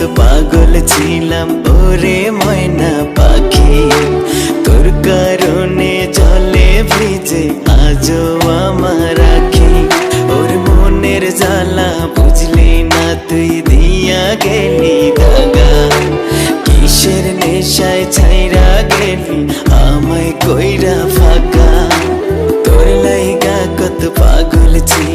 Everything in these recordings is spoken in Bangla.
কত পাগল ছিলাম ওরে ময়না পাখি। তোর কারণে জলে ভিজে আজও আমার আখি। ওর মনের জ্বালা বুঝলি না তুই দিয়া গেলি দাগা। কিসের নেশায় ছাইরা গেলি আমায় কইরা ফাঁকা। তোর লাইগা কত পাগল ছিলাম।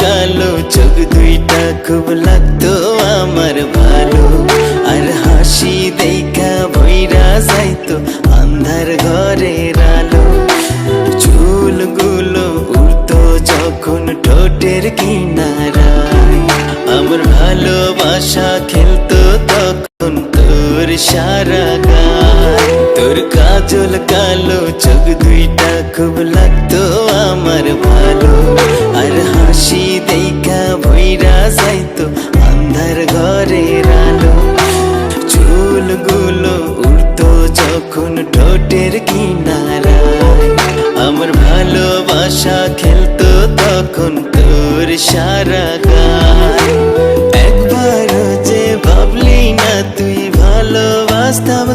কালো চোখ দুইটা খুব লাগতো আমার ভালো আর হাসি দেখা ভৈরা যাইতো আন্ধার ঘরের আলো চুলগুলো উড়তো যখন ঠোঁটের কিনারায় আমার ভালোবাসা খেলতো তখন তোর সারা গায় তোর কাজল কালো চোখ দুইটা খুব লাগতো আমার ভালো চুলগুলো উড়তো যখন ঠোঁটের কিনারায়। আমার ভালোবাসা খেলতো তখন তোর সারা গায়। একবার যে ভাবলি না তুই ভালোবাসতাম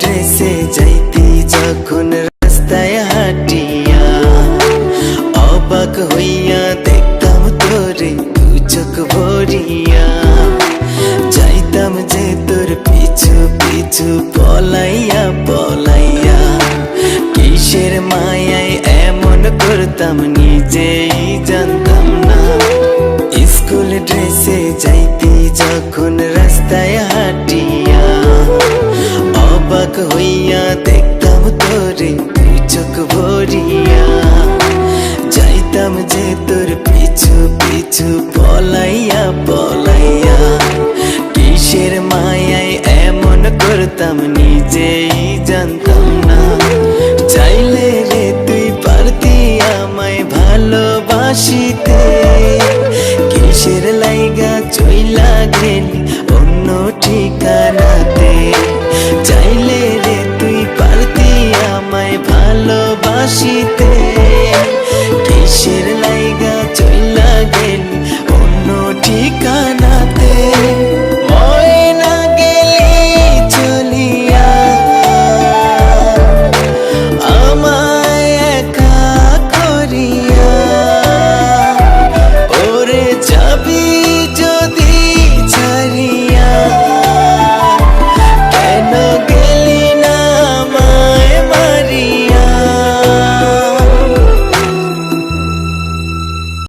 ড্রেসে যাইতি যখন রাস্তায় হাঁটিয়া, অবাক হইয়া দেখতাম তোরে চোখ ভরিয়া। যাইতাম যে তোর পিছু পিছু পলাইয়া পলাইয়া, কিসের মায়ায় এমন করতাম নিজেই জানতাম না। স্কুল ড্রেসে যাইতি দেখতাম তোরে দুই চোখ ভরিয়া। যাইতাম যে তোর পিছু পিছু পলাইয়া পলাইয়া। কিসের মায়ায় এমন করতাম নিজেই জানতাম না। চাইলে রে তুই পারতি আমায় ভালোবাসিতে। কিসের লাইগা চইলা গেলি অন্য ঠিকানাতে। চাইলে tell